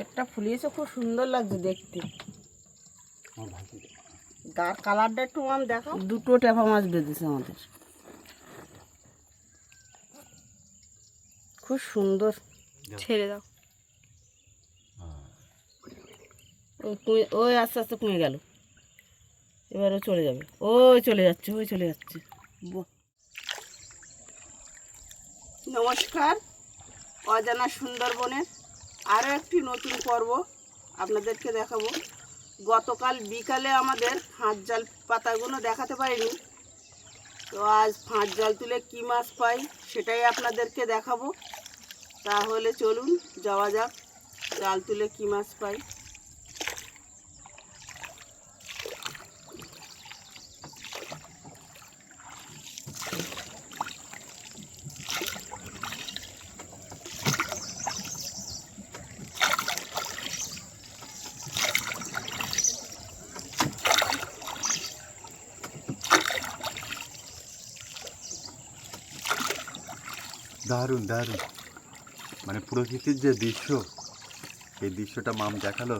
পেটটা ফুলিয়েছে খুব সুন্দর লাগছে দেখতে। গার কালারটা একটু আম দেখো দুটো টেপা মাছ বেঁধেছে আমাদের। খুব সুন্দর। ছেড়ে দাও। ওই কুঁয়ে- ওই আস্তে আস্তে কমে গেল। এবারে চলে যাবে। ওই চলে যাচ্ছে ওই চলে যাচ্ছে। নমস্কার। অজানা সুন্দরবনের আরও একটি নতুন পর্ব আপনাদেরকে দেখাবো। গতকাল বিকালে আমাদের ফাঁস জাল পাতাগুলো দেখাতে পারিনি। তো আজ ফাঁস জাল তুলে কী মাছ পাই সেটাই আপনাদেরকে দেখাবো। তাহলে চলুন, যাওয়া যাক, জাল তুলে কী মাছ পাই। দারুণ দারুণ। মানে প্রকৃতির যে দৃশ্য সেই দৃশ্যটা মাম দেখাল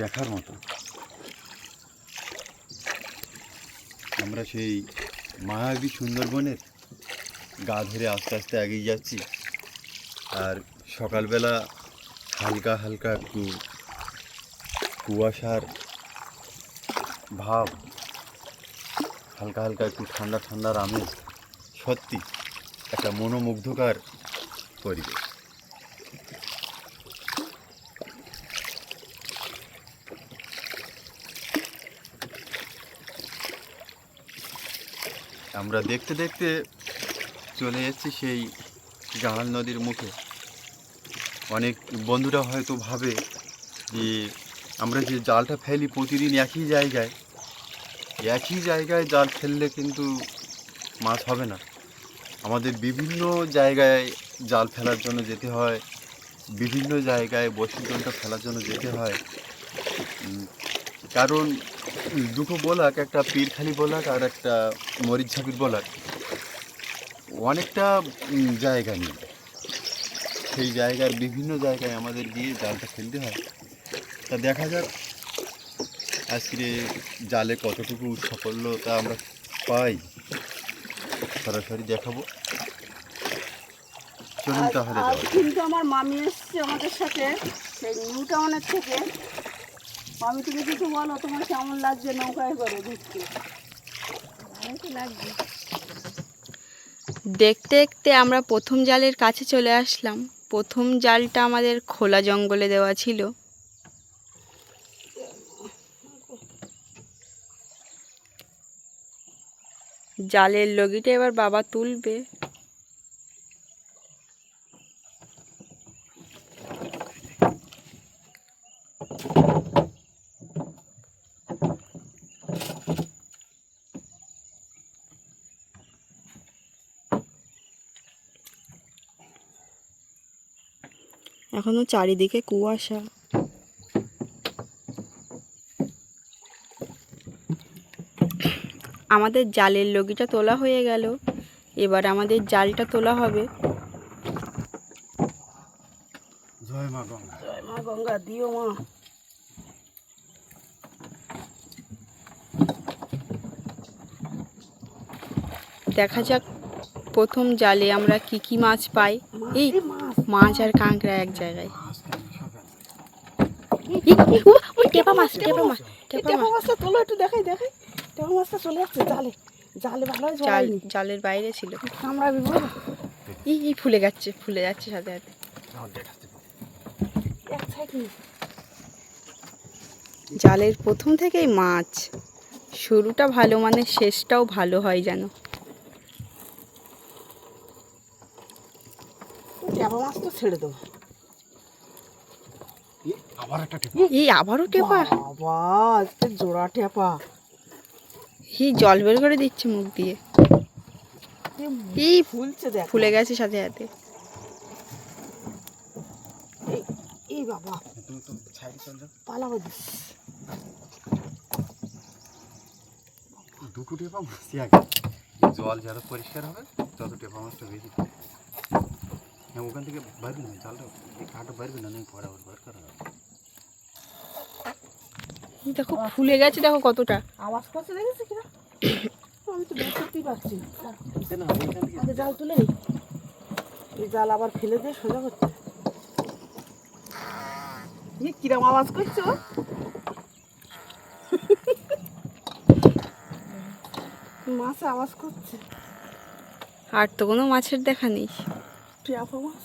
দেখার মতো। আমরা সেই মায়াবী সুন্দরবনের গা ধরে আস্তে আস্তে এগিয়ে যাচ্ছি। আর সকালবেলা হালকা হালকা একটু কুয়াশার ভাব, হালকা হালকা একটু ঠান্ডা, ঠান্ডার আমেজ, সত্যি একটা মনোমুগ্ধকর পরিবেশ। আমরা দেখতে দেখতে চলে যাচ্ছি সেই জাহাল নদীর মুখে। অনেক বন্ধুরা হয়তো ভাবে যে আমরা যে জালটা ফেলি প্রতিদিন একই জায়গায় একই জায়গায় জাল ফেললে কিন্তু মাছ হবে না। আমাদের বিভিন্ন জায়গায় জাল ফেলার জন্য যেতে হয়, বিভিন্ন জায়গায় বসিদনটা ফেলার জন্য যেতে হয়। কারণ দুটো বলাক, একটা পীরখালি বলাক আর একটা মরিচঝাপির বলাক। অনেকটা জায়গা নিয়ে সেই জায়গার বিভিন্ন জায়গায় আমাদের গিয়ে জালটা ফেলতে হয়। তা দেখা যাক আজকে জালে কতটুকু সাফল্যতা আমরা পাই। সরাসরি দেখাবো। চলুন তাহলে। কিন্তু আমার মামি এসছে আমাদের সাথে। সেই নিউ টাউনের থেকে। মামি তুমি কিছু বলো তোমার কেমন লাগছে নৌকায় করে ঘুরতে? লাগছে। দেখতে দেখতে আমরা প্রথম জালের কাছে চলে আসলাম। প্রথম জালটা আমাদের খোলা জঙ্গলে দেওয়া ছিল। জালের লগিটা এবার বাবা তুলবে। এখনও চারিদিকে কুয়াশা। আমাদের জালের লগিটা তোলা হয়ে গেল। এবার আমাদের জালটা তোলা হবে। জয় মা গঙ্গা। জয় মা গঙ্গা দিও মা। দেখা যাক প্রথম জালে আমরা কি কি মাছ পাই। এই মাছ। আর কাঁকড়া এক জায়গায়। টেপা মাছ টেপা মাছ টেপা মাছ। মাছটা তোলো একটু দেখাই দেখাই। মাছটা চলে যাচ্ছে জালে। জালে ভালো জাল জালের বাইরে ছিল। আমরা বিপদ এই এই ফুলে যাচ্ছে ফুলে যাচ্ছে সাথে সাথে। এক সাইড জালের প্রথম থেকেই মাছ। শুরুটা ভালো মানে শেষটাও ভালো হয় যেন। টেপা মাছ তো ছেড়ে দেবো। আবার একটা টিপ। এই আবারও টেপা? জোড়া টেপা। এই জল বের করে দিচ্ছে মুখ দিয়ে। এই ফুলছে দেখ। ফুলে গেছে সাথে সাথে। এই বাবা। পালাবো দুটো টেপা মাছই আগে। জল যত পরিষ্কার হবে তত টেপা মাছটা বেশি হ্যাঁ ওখান থেকে বাড়বি না জালটা এই কাঠটা বাড়বি না নেই পরে আবার বার করা দেখো ফুলে গেছে দেখো কতটা। আওয়াজ করছে দেখেছি আমি তো জাল তুলে নি। এই জাল আবার ফেলে দিয়ে সোজা করতে। ই কিরম আওয়াজ করছ? মাছ আওয়াজ করছে। আর তো কোনো মাছের দেখা নেই। টিয়াপা মাছ।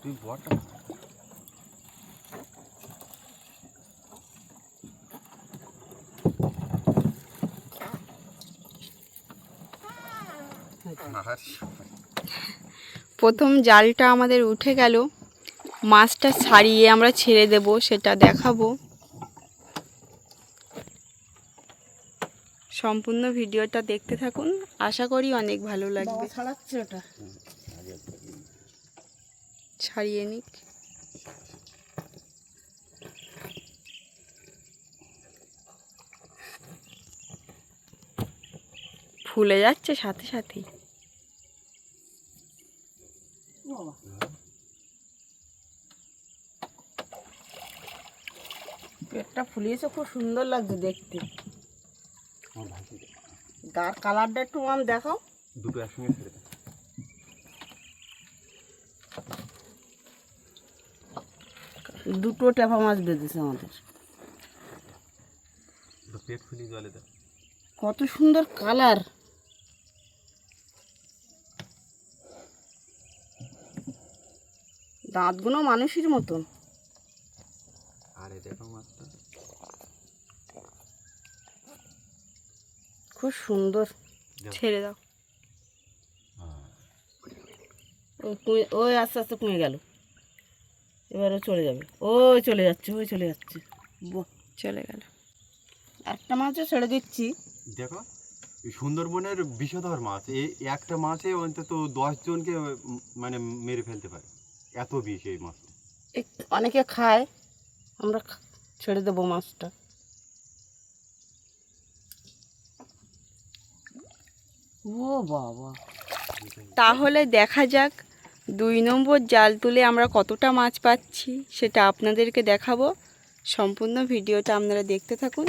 তুই প্রথম জালটা আমাদের উঠে গেল। মাছটা ছাড়িয়ে আমরা ছেড়ে দেব সেটা দেখাবো। সম্পূর্ণ ভিডিওটা দেখতে থাকুন। আশা করি অনেক ভালো লাগবে। ছাড়াচ্ছে ওটা। ছাড়িয়ে নিক। ফুলে যাচ্ছে সাথে সাথেই বাবা পেটটা ফুলিয়েছে খুব সুন্দর লাগছে দেখতে। গার কালারটা একটু আম দেখাও। দুটো একসঙ্গে ছেড়ে দুটো টেপা মাছ বেঁধেছে আমাদের। পেট ফুলি জলে কত সুন্দর কালার। দাঁতগুলো মানুষের মতন। আর দেখো মাছটা। খুব সুন্দর। ছেড়ে দাও। ওই কুঁয়ে- ওই আস্তে আস্তে কমে গেল। এবারে চলে যাবে। ওই চলে যাচ্ছে ওই চলে যাচ্ছে। চলে গেল। একটা মাছও ছেড়ে দিচ্ছি। দেখো সুন্দরবনের বিষধর মাছ এই একটা মাছে অন্তত দশ জনকে মানে মেরে ফেলতে পারে। এত বিষ এই মাছ অনেকে খায় আমরা ছেড়ে দেবো মাছটা। ও বাবা। তাহলে দেখা যাক, দুই নম্বর জাল তুলে আমরা কতটা মাছ পাচ্ছি, সেটা আপনাদেরকে দেখাবো। সম্পূর্ণ ভিডিওটা আপনারা দেখতে থাকুন।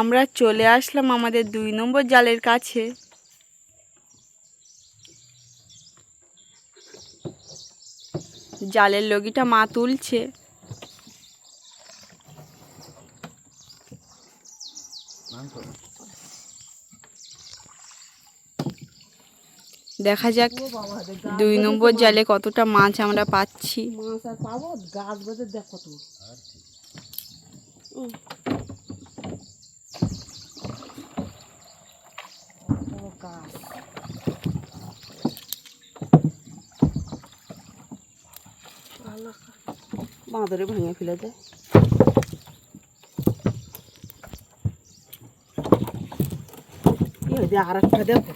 আমরা চলে আসলাম আমাদের দুই নম্বর জালের কাছে। জালের লগিটা মা তুলছে। দেখা যাক দুই নম্বর জালে কতটা মাছ আমরা পাচ্ছি। মাছ আর পাবো গাছ বেঁধে দেখ কত বাঁদরে ভেঙে ফেলে দেয় আর একটা দেখো।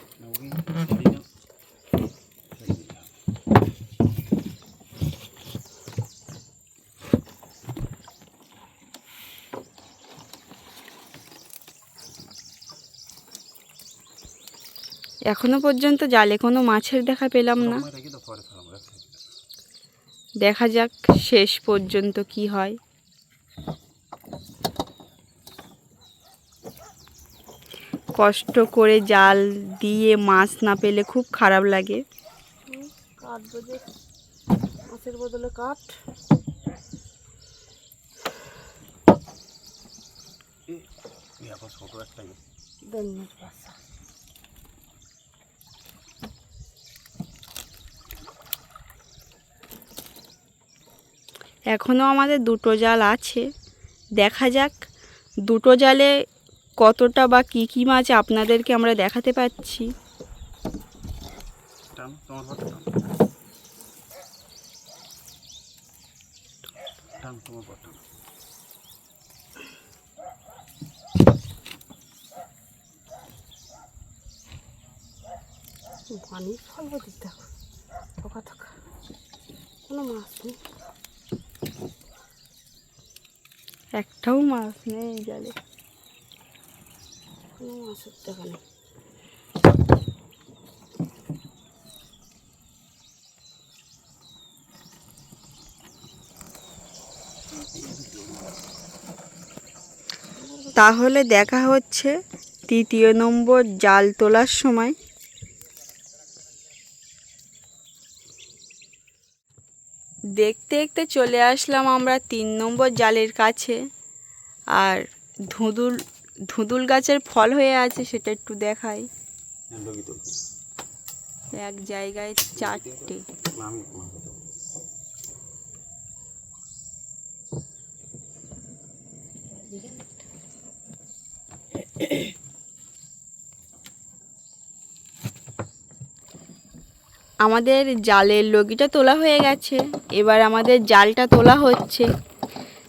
এখনও পর্যন্ত জালে কোনো মাছের দেখা পেলাম না। দেখা যাক শেষ পর্যন্ত কি হয়। কষ্ট করে জাল দিয়ে মাছ না পেলে খুব খারাপ লাগে কাঠ বেঁধে মাছের বদলে কাঠ ছোট একটা। ধন্যবাদ বাসা এখনও আমাদের দুটো জাল আছে দেখা যাক দুটো জালে কতটা বা কী কী মাছ আপনাদেরকে আমরা দেখাতে পাচ্ছি? ফল থোকা থোকা কোনো মাছ নেই। একটাও মাছ নেই জালে। এখনও তাহলে দেখা হচ্ছে তৃতীয় নম্বর জাল তোলার সময়। দেখতে দেখতে চলে আসলাম আমরা তিন নম্বর জালের কাছে, আর ধুঁদুল ধুঁদুল গাছের ফল হয়ে আছে, সেটা একটু দেখাই। এক জায়গায় চারটে। আমাদের জালের লগিটা তোলা হয়ে গেছে। এবার আমাদের জালটা তোলা হচ্ছে।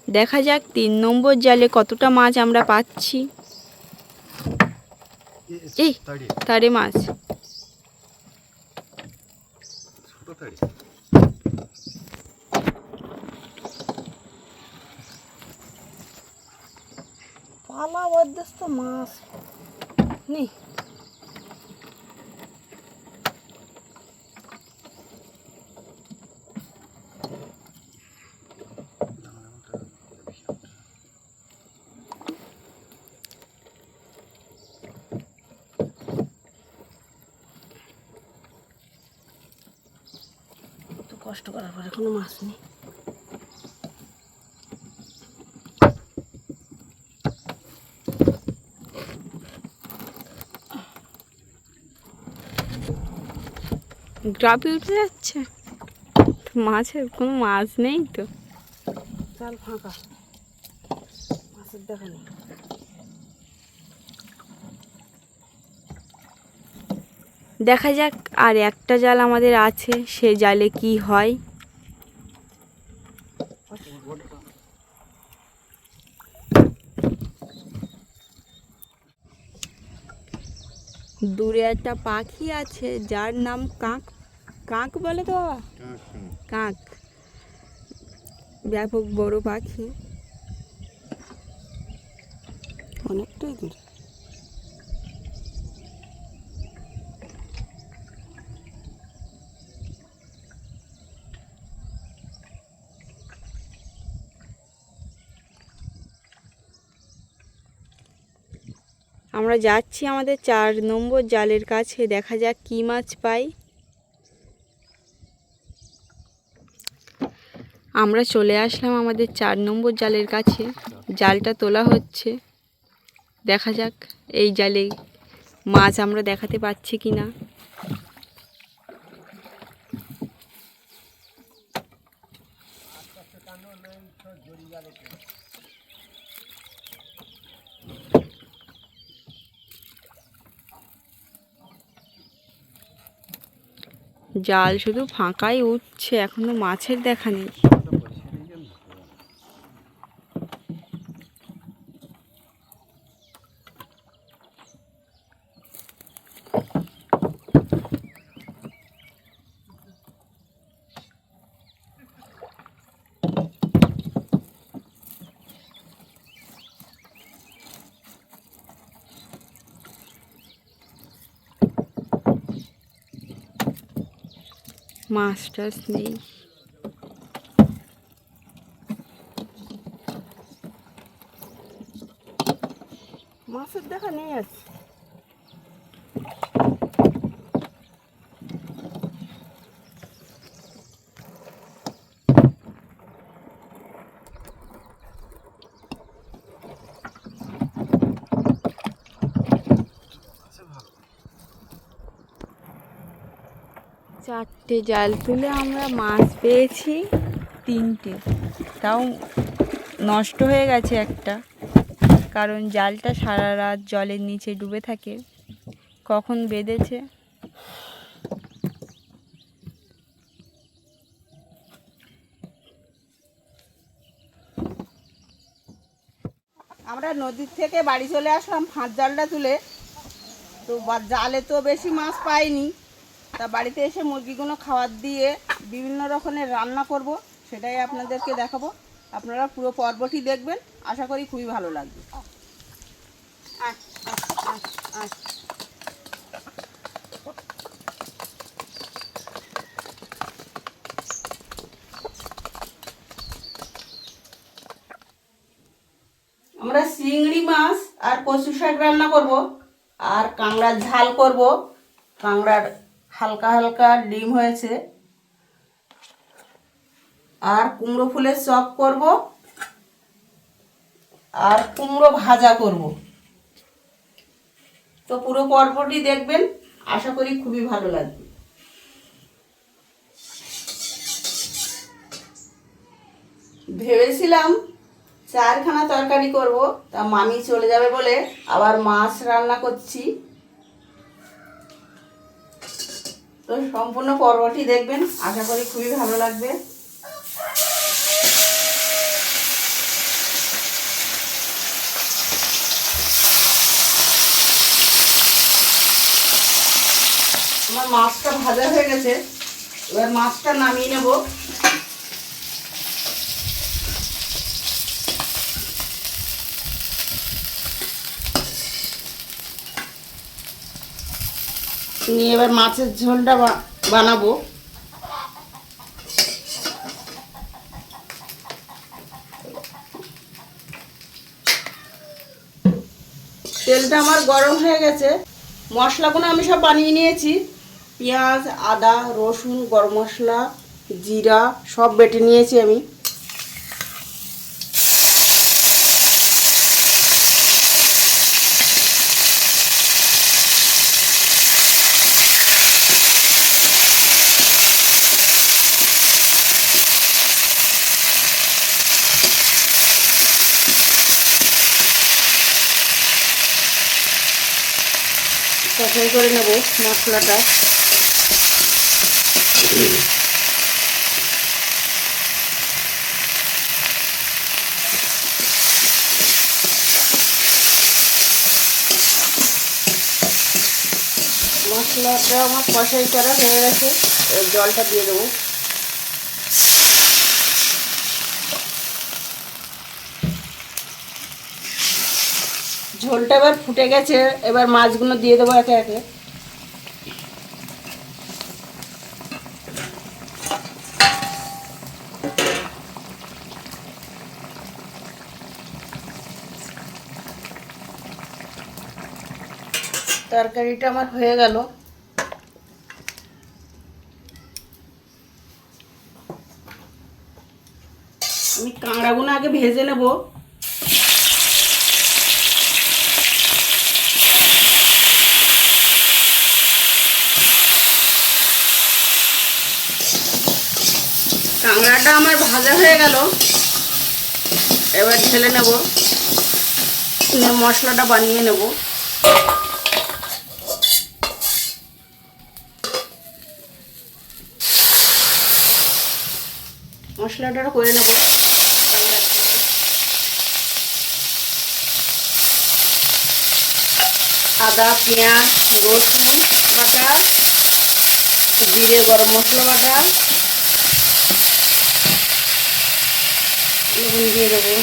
দেখা যাক তিন নম্বর জালে কতটা মাছ আমরা পাচ্ছি। এই তারে মাছ। পালা বদ্ধস্ত মাছ। নেই কষ্ট করার পরে কোনো মাছ নেই। গ্রাফি উঠে যাচ্ছে? মাছের কোনো মাছ নেই তো? চাল ফাঁকা। মাছের দেখা নেই। দেখা যাক আর একটা জাল আমাদের আছে সে জালে কি হয়? দূরে একটা পাখি আছে যার নাম কাক। কাক বলে তো বাবা? কাক ব্যাপক বড় পাখি। অনেকটাই দূরে। আমরা যাচ্ছি আমাদের চার নম্বর জালের কাছে, দেখা যাক কী মাছ পাই। আমরা চলে আসলাম আমাদের চার নম্বর জালের কাছে, জালটা তোলা হচ্ছে। দেখা যাক এই জালে মাছ আমরা দেখাতে পাচ্ছি কি না জাল শুধু ফাঁকাই উঠছে এখনও মাছের দেখা নেই। মাছ টাছ নেই। মাছের দেখা নেই আছে চারটে জাল তুলে আমরা মাছ পেয়েছি তিনটে। তাও নষ্ট হয়ে গেছে একটা, কারণ জালটা সারা রাত জলের নিচে ডুবে থাকে। কখন বেঁধেছে? আমরা নদীর থেকে বাড়ি চলে আসলাম ফাঁস জালটা তুলে। তো জালে তো বেশি মাছ পাইনি। তা বাড়িতে এসে মুরগিগুলো খাবার দিয়ে বিভিন্ন রকমের রান্না করব, সেটাই আপনাদেরকে দেখাবো আপনারা পুরো পর্বটি দেখবেন, আশা করি খুবই ভালো লাগবে। আমরা চিংড়ি মাছ আর কচু শাক রান্না করব, আর কাঁকড়ার ঝাল করব, কাঁকড়ার হালকা হালকা ডিম হয়েছে। আর কুমড়ো ফুলের চপ করব। আর কুমড়ো ভাজা করব। তো পুরো পর্বটি দেখবেন, আশা করি খুবই ভালো লাগবে। ভেবেছিলাম চারখানা তরকারি করব, তা মামি চলে যাবে বলে আবার মাছ রান্না করছি। তো সম্পূর্ণ পর্বটি দেখবেন। আশা করি খুবই ভালো লাগবে। আমার মাছটা ভাজা হয়ে গেছে। এবার মাছটা নামিয়ে নেব। নিয়ে এবার মাছের ঝোলটা বানাবো। তেলটা আমার গরম হয়ে গেছে। মশলাগুলো আমি সব বানিয়ে নিয়েছি। পেঁয়াজ, আদা, রসুন, গরম মশলা, জিরা সব বেটে নিয়েছি আমি। কষাই করে নেব মশলাটা। মশলাটা আমার কষাই করা হয়ে গেছে জলটা দিয়ে দেবো। ঝোলটা এবার ফুটে গেছে, এবার মাছগুলো দিয়ে দেবো একে একে। তরকারিটা আমার হয়ে গেল। আমি কাঁকড়াগুলো আগে ভেজে নেব কাঁকড়াটা আমার ভাজা হয়ে গেল। এবার ঢেলে নেব। নিয়ে মশলাটা বানিয়ে নেব। মশলাটা করে নেব। আদা, পেঁয়াজ, রসুন বাটা, জিরে, গরম মশলা বাটা। লবণ দিয়ে দেবো।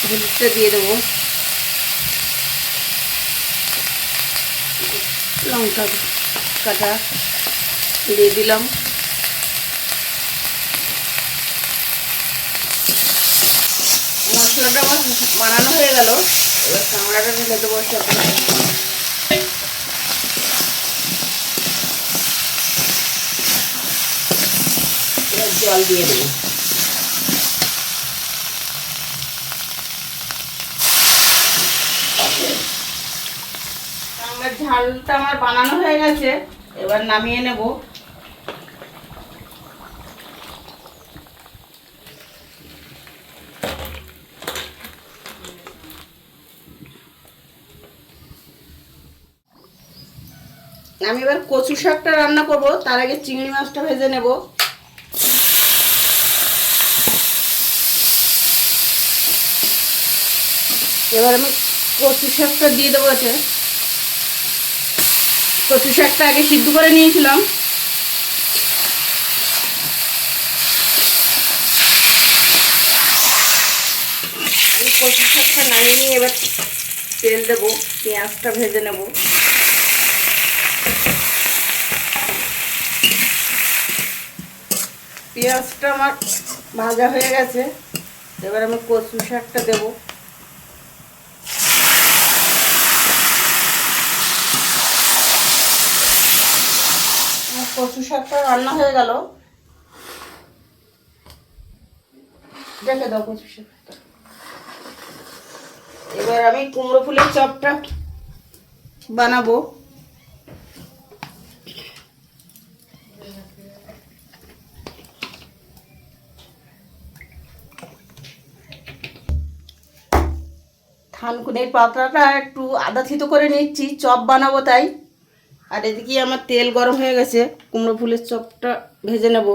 হলুদটা দিয়ে দেবো। লঙ্কা কাটা দিয়ে দিলাম। মশলাটা আমার বানানো হয়ে গেল। এবার কাঁকড়াটা ঢেলে দেবো সাথে জল দিয়ে দেবো আমার ঝালটা আমার বানানো হয়ে গেছে, এবার নামিয়ে নেব। আমি এবার কচু শাকটা রান্না করব, তার আগে চিংড়ি মাছটা ভেজে নেব। এবার আমি কচু শাকটা দিয়ে দেবো এতে। কচু শাকটা আগে সিদ্ধ করে নিয়েছিলাম। এই কচু শাকটা নামিয়ে নিয়ে এবার তেল দেবো, পেঁয়াজটা ভেজে নেব। পেঁয়াজটা আমার ভাজা হয়ে গেছে, এবার আমি কচু শাকটা দেবো আমার কচু শাকটা রান্না হয়ে গেল। রেখে দাও কচু শাকটা। এবার আমি কুমড়ো ফুলের চপটা বানাবো। থানকুনির পাতাটা একটু আদা থিতো করে নিচ্ছি, চপ বানাবো তাই। আর এদিকে আমার তেল গরম হয়ে গেছে, কুমড়ো ফুলের চপটা ভেজে নেব।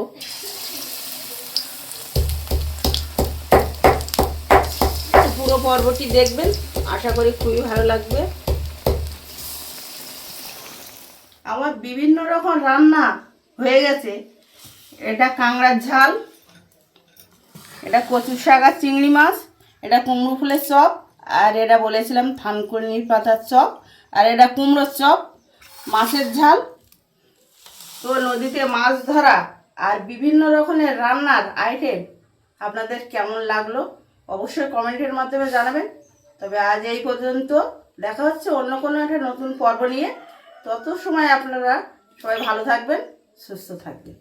পুরো পর্বটি দেখবেন, আশা করি খুবই ভালো লাগবে। আমার বিভিন্ন রকম রান্না হয়ে গেছে। এটা কাঁকড়ার ঝাল, এটা কচু শাক আর চিংড়ি মাছ, এটা কুমড়ো ফুলের চপ, আর এটা বলেছিলাম থানকুনির পাতার চপ, আর এটা কুমড়োর চপ। মাছের ঝাল, তো নদীতে মাছ ধরা আর বিভিন্ন রকমের রান্নার আইটেম আপনাদের কেমন লাগল অবশ্যই কমেন্টের মাধ্যমে জানাবেন। তবে আজ এই পর্যন্ত দেখা হচ্ছে অন্য কোনো একটা নতুন পর্ব নিয়ে। তত সময় আপনারা সবাই ভালো থাকবেন, সুস্থ থাকবেন।